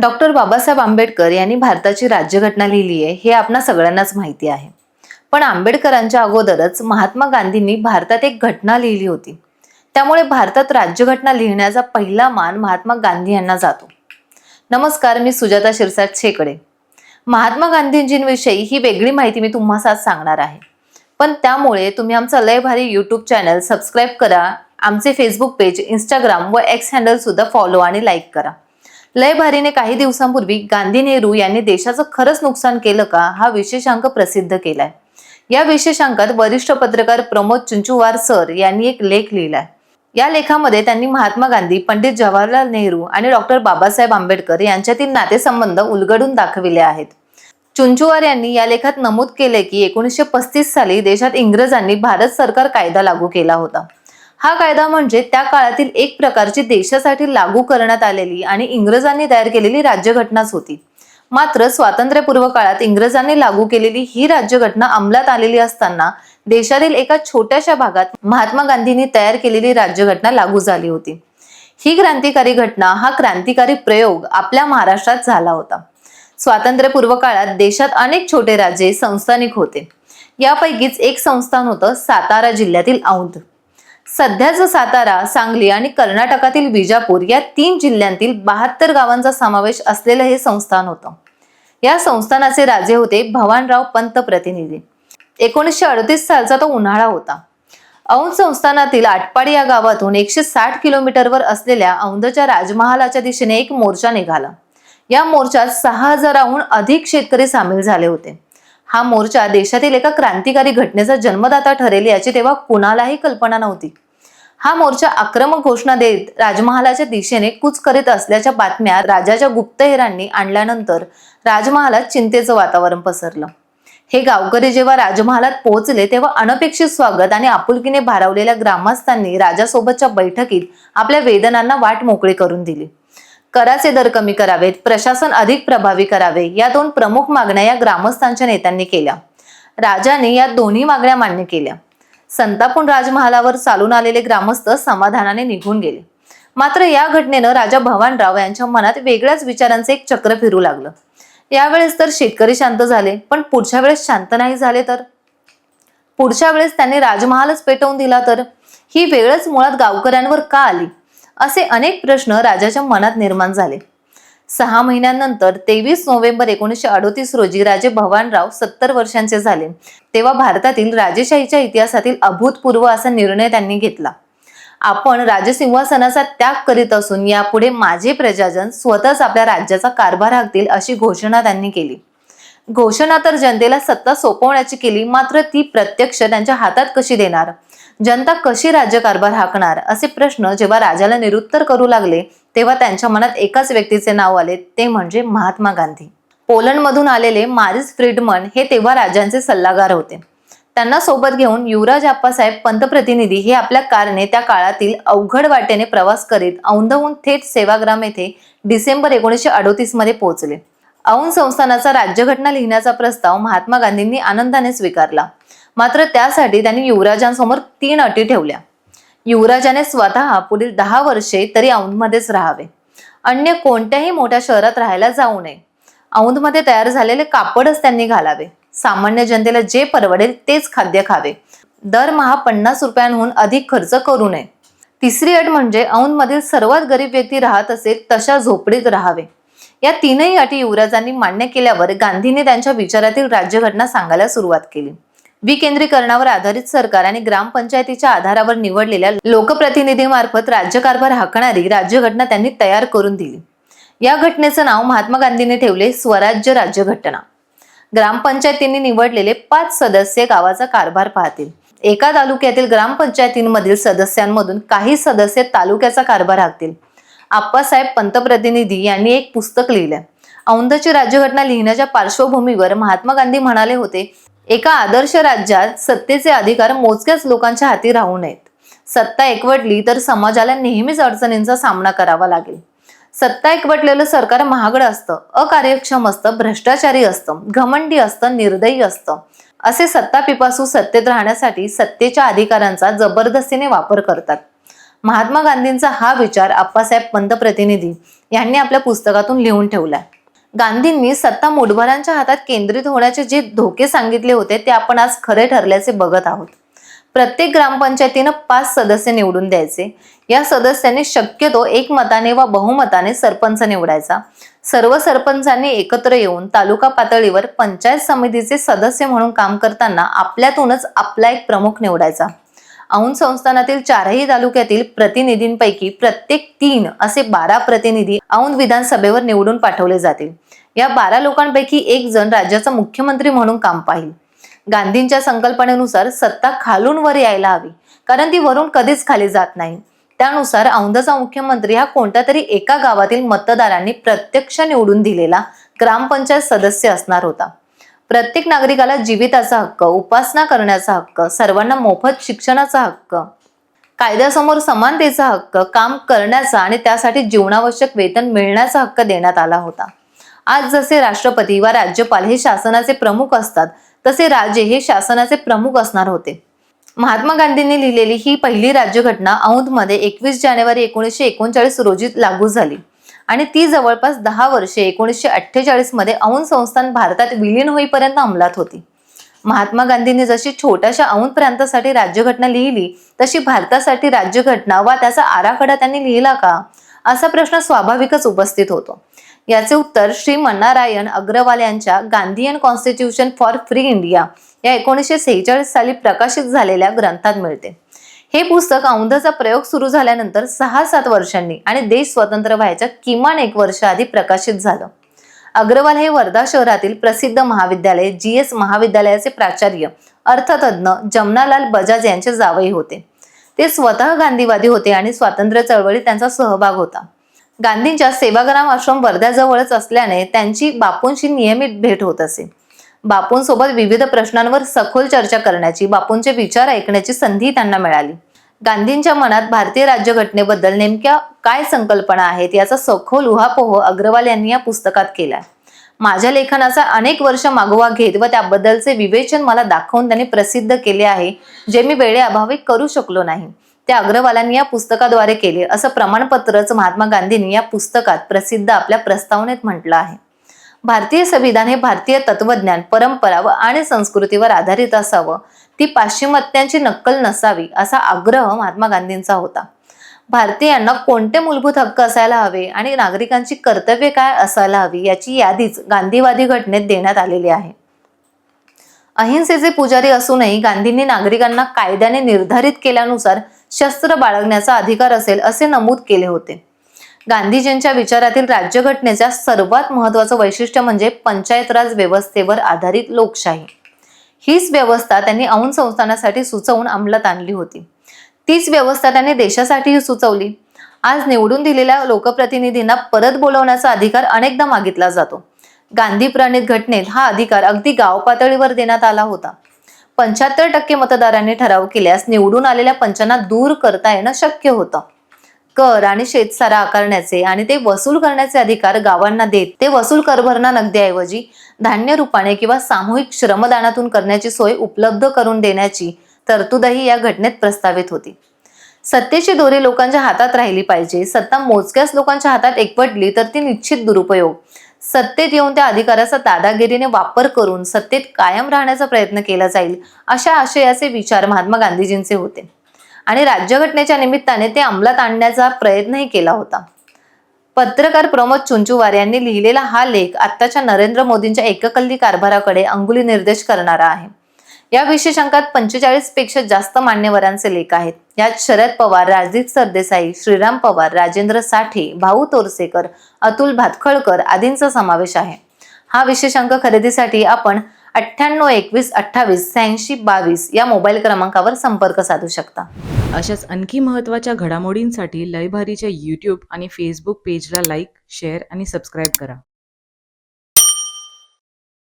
Doctor Babasaheb Ambedkar यांनी भारताची राज्यघटना लिहिली आहे हे आपणा सगळ्यांनाच माहिती आहे. पण आंबेडकरांच्या अगोदरच महात्मा गांधींनी भारतात एक घटना लिहिली होती. त्यामुळे भारतात राज्यघटना लिहिण्याचा पहिला मान महात्मा गांधी यांना जातो. नमस्कार मी सुजाता शिरसाट शेकडे. महात्मा गांधींजींविषयी ही वेगळी माहिती मी तुम्हाला आज सांगणार आहे. पण त्यामुळे तुम्ही आमचं लय भारी यूट्यूब चॅनल सबस्क्राईब करा आमचे फेसबुक पेज इंस्टाग्राम व एक्स हँडल सुद्धा फॉलो आणि लाईक करा. लय भारीने काही दिवसांपूर्वी गांधी नेहरू यांनी देशाचं खरंच नुकसान केलं का हा विशेषांक प्रसिद्ध केलाय. या विशेषांकात वरिष्ठ पत्रकार प्रमोद चुंचुवार सर यांनी एक लेख लिहिलाय. या लेखामध्ये त्यांनी महात्मा गांधी पंडित जवाहरलाल नेहरू आणि डॉक्टर बाबासाहेब आंबेडकर यांच्यातील नातेसंबंध उलगडून दाखविले आहेत. चुंचुवार यांनी या लेखात नमूद केले की एकोणीसशे पस्तीस साली देशात इंग्रजांनी भारत सरकार कायदा लागू केला होता. हा कायदा म्हणजे त्या काळातील एक प्रकारची देशासाठी लागू करण्यात आलेली आणि इंग्रजांनी तयार केलेली राज्यघटनाच होती. मात्र स्वातंत्र्यपूर्व काळात इंग्रजांनी लागू केलेली ही राज्यघटना अंमलात आलेली असताना देशातील एका छोट्याशा भागात महात्मा गांधींनी तयार केलेली राज्यघटना लागू झाली होती. ही क्रांतिकारी घटना हा क्रांतिकारी प्रयोग आपल्या महाराष्ट्रात झाला होता. स्वातंत्र्यपूर्व काळात देशात अनेक छोटे राजे संस्थानिक होते. यापैकीच एक संस्थान होतं सातारा जिल्ह्यातील औंध. सध्याचं सातारा सांगली आणि कर्नाटकातील विजापूर या तीन जिल्ह्यांतील बहात्तर गावांचा समावेश असलेलं हे संस्थान होतं. या संस्थानाचे राजे होते भवानराव पंत प्रतिनिधी एकोणीसशे अडतीस सालचा तो उन्हाळा होता. औंध संस्थानातील आटपाडी या गावातून एकशे साठ किलोमीटरवर असलेल्या औंधच्या राजमहालाच्या दिशेने एक मोर्चा निघाला. या मोर्चात सहा हजाराहून अधिक शेतकरी सामील झाले होते. हा मोर्चा देशातील एका क्रांतिकारी घटनेचा जन्मदाता ठरेल याची तेव्हा कुणालाही कल्पना नव्हती. हा मोर्चा आक्रमक घोषणा देत राजमहालाच्या दिशेने कूच करीत असल्याच्या बातम्या राजाच्या गुप्तहेरांनी आणल्यानंतर राजमहालात चिंतेचं वातावरण पसरलं. हे गावकरी जेव्हा राजमहालात पोहोचले तेव्हा अनपेक्षित स्वागत आणि आपुलकीने भारावलेल्या ग्रामस्थांनी राजासोबतच्या बैठकीत आपल्या वेदनांना वाट मोकळी करून दिली. कराचे दर कमी करावेत प्रशासन अधिक प्रभावी करावे या दोन प्रमुख मागण्या या ग्रामस्थांच्या नेत्यांनी केल्या. राजाने या दोन्ही मागण्या मान्य केल्या. संतापून राजमहालावर चालून आलेले ग्रामस्थ समाधानाने निघून गेले. मात्र या घटनेनं राजा भवानराव यांच्या मनात वेगळ्याच विचारांचे एक चक्र फिरू लागलं. यावेळेस तर शेतकरी शांत झाले पण पुढच्या वेळेस शांत नाही झाले तर? पुढच्या वेळेस त्यांनी राजमहालच पेटवून दिला तर? ही वेळच मुळात गावकऱ्यांवर का आली? असे अनेक प्रश्न राजाच्या मनात निर्माण झाले. सहा महिन्यानंतर तेवीस नोव्हेंबर एकोणीसशे अडोतीस रोजी राजे भवानराव सत्तर वर्षांचे झाले. तेव्हा भारतातील राजेशाहीच्या इतिहासातील अभूतपूर्व असा निर्णय त्यांनी घेतला. आपण राजसिंहासनाचा त्याग करीत असून यापुढे माझे प्रजाजन स्वतःच आपल्या राज्याचा कारभार हाकतील अशी घोषणा त्यांनी केली. घोषणा तर जनतेला सत्ता सोपवण्याची केली मात्र ती प्रत्यक्ष त्यांच्या हातात कशी देणार? जनता कशी राज्यकारभार हाकणार असे प्रश्न जेव्हा राजाला निरुत्तर करू लागले तेव्हा त्यांच्या मनात एकाच व्यक्तीचे नाव आले ते म्हणजे महात्मा गांधी. पोलंडमधून आलेले मारिस फ्रीडमन हे तेव्हा राजांचे सल्लागार होते. त्यांना सोबत घेऊन युवराज आप्पासाहेब पंतप्रतिनिधी हे आपल्या कारने त्या काळातील अवघड वाटेने प्रवास करीत औंधहून थेट सेवाग्राम येथे डिसेंबर एकोणीसशे अडोतीसमध्ये पोहोचले. औंध संस्थानाचा राज्यघटना लिहिण्याचा प्रस्ताव महात्मा गांधींनी आनंदाने स्वीकारला. मात्र त्यासाठी त्यांनी युवराजांसमोर तीन अटी ठेवल्या. युवराजाने स्वतः पुढील दहा वर्षे तरी औंधमध्येच राहावे. अन्य कोणत्याही मोठ्या शहरात राहायला जाऊ नये. औंधमध्ये तयार झालेले कापडच त्यांनी घालावे. सामान्य जनतेला जे परवडेल तेच खाद्य खावे. दरमहा पन्नास रुपयांहून अधिक खर्च करू नये. तिसरी अट म्हणजे औंधमधील सर्वात गरीब व्यक्ती राहत असेल तशा झोपडीत राहावे. या तीनही अटी युवराजांनी मान्य केल्यावर गांधींनी त्यांच्या विचारातील राज्यघटना सांगायला सुरुवात केली. विकेंद्रीकरणावर आधारित सरकार आणि ग्रामपंचायतीच्या आधारावर निवडलेल्या लोकप्रतिनिधीमार्फत राज्यकारभार हाकणारी राज्यघटना त्यांनी तयार करून दिली. या घटनेचं नाव महात्मा गांधींनी ठेवले स्वराज्य राज्यघटना. ग्रामपंचायतींनी निवडलेले पाच सदस्य गावाचा कारभार पाहतील. एका तालुक्यातील ग्रामपंचायतींमधील सदस्यांमधून काही सदस्य तालुक्याचा कारभार हाकतील. आप्पासाहेब पंतप्रतिनिधी यांनी एक पुस्तक लिहिलं औंधची राज्यघटना लिहिण्याच्या पार्श्वभूमीवर महात्मा गांधी म्हणाले होते एका आदर्श राज्यात सत्तेचे अधिकार मोजक्याच लोकांच्या हाती राहू नयेत. सत्ता एकवटली तर समाजाला नेहमीच अडचणींचा सामना करावा लागेल. सत्ता एकवटलेलं सरकार महागडं असतं अकार्यक्षम असतं भ्रष्टाचारी असतं घमंडी असतं निर्दयी असतं. असे सत्ता पिपासू सत्तेत राहण्यासाठी सत्तेच्या अधिकारांचा जबरदस्तीने वापर करतात. महात्मा गांधींचा हा विचार आप्पासाहेब पंतप्रतिनिधी यांनी आपल्या पुस्तकातून लिहून ठेवलाय. गांधींनी सत्ता मुठभरांच्या हातात केंद्रित होण्याचे जे धोके सांगितले होते ते आपण आज खरे ठरल्याचे बघत आहोत. प्रत्येक ग्रामपंचायतीनं पाच सदस्य निवडून द्यायचे. या सदस्यांनी शक्यतो एकमताने वा बहुमताने सरपंच निवडायचा. सर्व सरपंचांनी एकत्र येऊन तालुका पातळीवर पंचायत समितीचे सदस्य म्हणून काम करताना आपल्यातूनच आपला एक प्रमुख निवडायचा. औंध संस्थानातील चारही तालुक्यातील प्रतिनिधींपैकी प्रत्येक तीन असे बारा प्रतिनिधी औंध विधानसभेवर निवडून पाठवले जातील. या बारा लोकांपैकी एक जण राज्याचा मुख्यमंत्री म्हणून काम पाहिल. गांधींच्या संकल्पनेनुसार सत्ता खालून वर यायला हवी कारण ती वरून कधीच खाली जात नाही. त्यानुसार औंधचा मुख्यमंत्री हा कोणत्या तरी एका गावातील मतदारांनी प्रत्यक्ष निवडून दिलेला ग्रामपंचायत सदस्य असणार होता. प्रत्येक नागरिकाला जीविताचा हक्क उपासना करण्याचा हक्क सर्वांना मोफत शिक्षणाचा हक्क कायद्यासमोर समानतेचा हक्क काम करण्याचा आणि त्यासाठी जीवनावश्यक वेतन मिळण्याचा हक्क देण्यात आला होता. आज जसे राष्ट्रपती वा राज्यपाल हे शासनाचे प्रमुख असतात तसे राजे हे शासनाचे प्रमुख असणार होते. महात्मा गांधींनी लिहिलेली ही पहिली राज्यघटना औंधमध्ये एकवीस जानेवारी एकोणीसशे एकोणचाळीस रोजी लागू झाली. आणि ती जवळपास दहा वर्षे एकोणीसशे अठ्ठेचाळीसमध्ये औंध संस्थान भारतात विलीन होईपर्यंत अंमलात होती. महात्मा गांधींनी जशी छोट्याशा औंध प्रांतासाठी राज्यघटना लिहिली तशी भारतासाठी राज्यघटना वा त्याचा आराखडा त्यांनी लिहिला का? असा प्रश्न स्वाभाविकच उपस्थित होतो. याचे उत्तर श्री मन्नारायण अग्रवाल यांच्या Gandhian constitution for free India या एकोणीसशे सेहेचाळीस साली प्रकाशित झालेल्या ग्रंथात मिळते. हे पुस्तक औंधचा प्रयोग सुरू झाल्यानंतर सहा सात वर्षांनी आणि देश स्वतंत्र व्हायच्या किमान एक वर्ष आधी प्रकाशित झालं. अग्रवाल हे वर्धा शहरातील प्रसिद्ध महाविद्यालय जी एस महाविद्यालयाचे प्राचार्य अर्थतज्ञ जमनालाल बजाज यांचे जावई होते. ते स्वतः गांधीवादी होते आणि स्वातंत्र्य चळवळीत त्यांचा सहभाग होता. गांधींच्या सेवाग्राम आश्रम वर्ध्याजवळच असल्याने त्यांची बापूंशी नियमित भेट होत असे. बापूंसोबत विविध प्रश्नांवर सखोल चर्चा करण्याची बापूंचे विचार ऐकण्याची संधी त्यांना मिळाली. गांधींच्या मनात भारतीय राज्यघटनेबद्दल नेमक्या काय संकल्पना आहेत याचा सखोल उहापोह अग्रवाल यांनी या पुस्तकात केला माझ्या लेखनाचा अनेक वर्ष मागोवा घेत व त्याबद्दलचे विवेचन मला दाखवून त्यांनी प्रसिद्ध केले आहे जे मी वेळेअभावी करू शकलो नाही. ते अग्रवालांनी या पुस्तकाद्वारे केले असं प्रमाणपत्रच महात्मा गांधींनी या पुस्तकात प्रसिद्ध आपल्या प्रस्तावनेत म्हटलं आहे. भारतीय संविधान हे भारतीय तत्वज्ञान परंपरा व आणि संस्कृतीवर आधारित असावं. ती पाश्चिमात्यांची नक्कल नसावी असा आग्रह महात्मा गांधींचा होता. भारतीयांना कोणते मूलभूत हक्क असायला हवे आणि नागरिकांची कर्तव्ये काय असायला हवी याची यादीच गांधीवादी घटनेत देण्यात आलेली आहे. अहिंसेचे पुजारी असूनही गांधींनी नागरिकांना कायद्याने निर्धारित केल्यानुसार शस्त्र बाळगण्याचा अधिकार असेल असे नमूद केले होते. गांधीजींच्या विचारातील राज्यघटनेच्या सर्वात महत्वाचं वैशिष्ट्य म्हणजे पंचायत राज व्यवस्थेवर आधारित लोकशाही. हीच व्यवस्था त्यांनी औंध संस्थानासाठी सुचवून अंमलात आणली होती. तीच व्यवस्था त्यांनी देशासाठीही सुचवली. आज निवडून दिलेल्या लोकप्रतिनिधींना परत बोलवण्याचा अधिकार अनेकदा मागितला जातो. गांधी प्रणित घटनेत हा अधिकार अगदी गाव पातळीवर देण्यात आला होता. पंच्याहत्तर टक्के मतदारांनी ठराव केल्यास निवडून आलेल्या पंचांना दूर करता येणं शक्य होतं. कर आणि शेतसारा आकारण्याचे आणि ते वसूल करण्याचे अधिकार गावांना देत ते वसूल करभरणा नगदीऐवजी धान्य रूपाने किंवा सामूहिक श्रमदानातून करण्याची सोय उपलब्ध करून देण्याची तरतूदही या घटनेत प्रस्तावित होती. सत्तेची दोरी लोकांच्या हातात राहिली पाहिजे. सत्ता मोजक्याच लोकांच्या हातात एकवटली तर ती निश्चित दुरुपयोग. सत्तेत येऊन त्या अधिकाराचा दादागिरीने वापर करून सत्तेत कायम राहण्याचा प्रयत्न केला जाईल अशा आशयाचे विचार महात्मा गांधीजींचे होते. आणि राज्यघटनेच्या निमित्ताने ते अंमलात आणण्याचा प्रयत्नही केला होता. पत्रकार प्रमोद चुंचुवार यांनी लिहिलेला हा लेख आत्ताच्या नरेंद्र मोदींच्या एककल्ली कारभाराकडे अंगुली निर्देश करणारा आहे. या विशेषांकात पंचेचाळीसपेक्षा जास्त मान्यवरांचे लेख आहेत. यात शरद पवार राजदीप सरदेसाई श्रीराम पवार राजेंद्र साठे भाऊ तोरसेकर अतुल भातखळकर आदींचा समावेश आहे. हा विशेषांक खरेदीसाठी आपण अठ्ठ्याण्णव एकवीस अठ्ठावीस शहाऐंशी बावीस या मोबाईल क्रमांकावर संपर्क साधू शकता. अशाच आणखी महत्त्वाच्या घडामोडींसाठी लयभारीच्या यूट्यूब आणि फेसबुक पेजला लाईक शेअर आणि सबस्क्राईब करा.